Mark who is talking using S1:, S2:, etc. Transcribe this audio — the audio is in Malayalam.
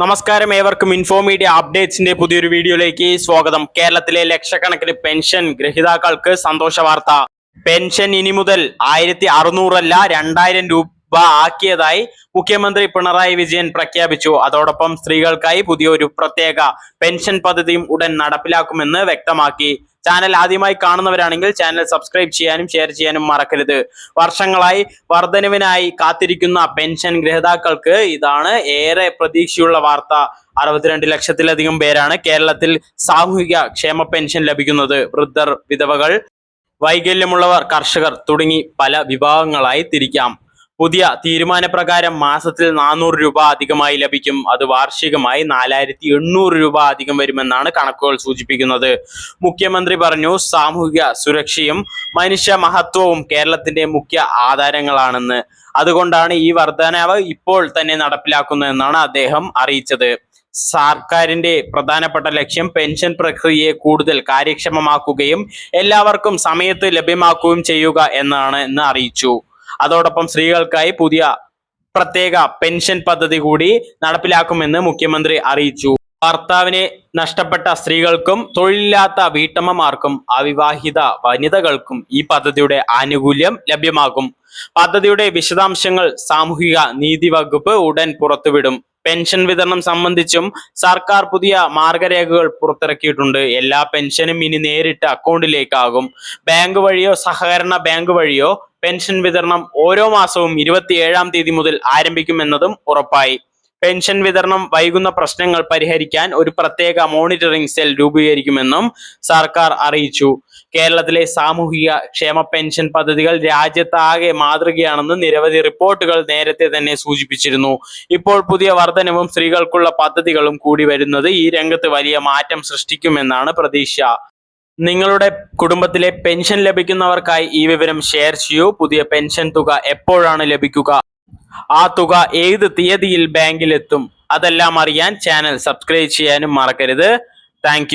S1: നമസ്കാരം ഏവർക്കും ഇൻഫോ മീഡിയ അപ്ഡേറ്റ്സിന്റെ പുതിയൊരു വീഡിയോയിലേക്ക് സ്വാഗതം. കേരളത്തിലെ ലക്ഷക്കണക്കിന് പെൻഷൻ ഗ്രഹീതാക്കൾക്ക് സന്തോഷ വാർത്ത പെൻഷൻ ഇനി മുതൽ ആയിരത്തി അറുന്നൂറല്ല രണ്ടായിരം രൂപ ആക്കിയതായി മുഖ്യമന്ത്രി പിണറായി വിജയൻ പ്രഖ്യാപിച്ചു. അതോടൊപ്പം സ്ത്രീകൾക്കായി പുതിയൊരു പ്രത്യേക പെൻഷൻ പദ്ധതിയും ഉടൻ നടപ്പിലാക്കുമെന്ന് വ്യക്തമാക്കി. ചാനൽ ആദ്യമായി കാണുന്നവരാണെങ്കിൽ ചാനൽ സബ്സ്ക്രൈബ് ചെയ്യാനും ഷെയർ ചെയ്യാനും മറക്കരുത്. വർഷങ്ങളായി വർധനവിനായി കാത്തിരിക്കുന്ന പെൻഷൻ ഗ്രഹീതാക്കൾക്ക് ഇതാണ് ഏറെ പ്രതീക്ഷയുള്ള വാർത്ത. അറുപത്തിരണ്ട് ലക്ഷത്തിലധികം പേരാണ് കേരളത്തിൽ സാമൂഹിക ക്ഷേമ പെൻഷൻ ലഭിക്കുന്നത്. വൃദ്ധർ വിധവകൾ വൈകല്യമുള്ളവർ കർഷകർ തുടങ്ങി പല വിഭാഗങ്ങളായി തിരിക്കാം. പുതിയ തീരുമാനപ്രകാരം മാസത്തിൽ നാനൂറ് രൂപ അധികമായി ലഭിക്കും. അത് വാർഷികമായി നാലായിരത്തി എണ്ണൂറ് രൂപ അധികം വരുമെന്നാണ് കണക്കുകൾ സൂചിപ്പിക്കുന്നത്. മുഖ്യമന്ത്രി പറഞ്ഞു സാമൂഹിക സുരക്ഷയും മനുഷ്യ മഹത്വവും കേരളത്തിന്റെ മുഖ്യ ആധാരങ്ങളാണെന്ന്. അതുകൊണ്ടാണ് ഈ വർധനവ് ഇപ്പോൾ തന്നെ നടപ്പിലാക്കുന്നതെന്നാണ് അദ്ദേഹം അറിയിച്ചത്. സർക്കാരിന്റെ പ്രധാനപ്പെട്ട ലക്ഷ്യം പെൻഷൻ പ്രക്രിയയെ കൂടുതൽ കാര്യക്ഷമമാക്കുകയും എല്ലാവർക്കും സമയത്ത് ലഭ്യമാക്കുകയും ചെയ്യുക എന്നാണ് എന്ന് അറിയിച്ചു. അതോടൊപ്പം സ്ത്രീകൾക്കായി പുതിയ പ്രത്യേക പെൻഷൻ പദ്ധതി കൂടി നടപ്പിലാക്കുമെന്ന് മുഖ്യമന്ത്രി അറിയിച്ചു. ഭർത്താവിനെ നഷ്ടപ്പെട്ട സ്ത്രീകൾക്കും തൊഴിലില്ലാത്ത വീട്ടമ്മമാർക്കും അവിവാഹിത വനിതകൾക്കും ഈ പദ്ധതിയുടെ ആനുകൂല്യം ലഭ്യമാകും. പദ്ധതിയുടെ വിശദാംശങ്ങൾ സാമൂഹിക നീതി വകുപ്പ് ഉടൻ പുറത്തുവിടും. പെൻഷൻ വിതരണം സംബന്ധിച്ചും സർക്കാർ പുതിയ മാർഗരേഖകൾ പുറത്തിറക്കിയിട്ടുണ്ട്. എല്ലാ പെൻഷനും ഇനി നേരിട്ട് അക്കൗണ്ടിലേക്കാകും. ബാങ്ക് വഴിയോ സഹകരണ ബാങ്ക് വഴിയോ പെൻഷൻ വിതരണം ഓരോ മാസവും ഇരുപത്തിയേഴാം തീയതി മുതൽ ആരംഭിക്കുമെന്നതും ഉറപ്പായി. പെൻഷൻ വിതരണം വൈകുന്ന പ്രശ്നങ്ങൾ പരിഹരിക്കാൻ ഒരു പ്രത്യേക മോണിറ്ററിംഗ് സെൽ രൂപീകരിക്കുമെന്നും സർക്കാർ അറിയിച്ചു. കേരളത്തിലെ സാമൂഹിക ക്ഷേമ പെൻഷൻ പദ്ധതികൾ രാജ്യത്താകെ മാതൃകയാണെന്ന് നിരവധി റിപ്പോർട്ടുകൾ നേരത്തെ തന്നെ സൂചിപ്പിച്ചിരുന്നു. ഇപ്പോൾ പുതിയ വർധനവും സ്ത്രീകൾക്കുള്ള പദ്ധതികളും കൂടി വരുന്നത് ഈ രംഗത്ത് വലിയ മാറ്റം സൃഷ്ടിക്കുമെന്നാണ് പ്രതീക്ഷ. നിങ്ങളുടെ കുടുംബത്തിലെ പെൻഷൻ ലഭിക്കുന്നവർക്കായി ഈ വിവരം ഷെയർ ചെയ്യൂ. പുതിയ പെൻഷൻ തുക എപ്പോഴാണ് ലഭിക്കുക? ആ തുക ഏത് തീയതിയിൽ ബാങ്കിലെത്തും? അതെല്ലാം അറിയാൻ ചാനൽ സബ്സ്ക്രൈബ് ചെയ്യാനും മറക്കരുത്. താങ്ക്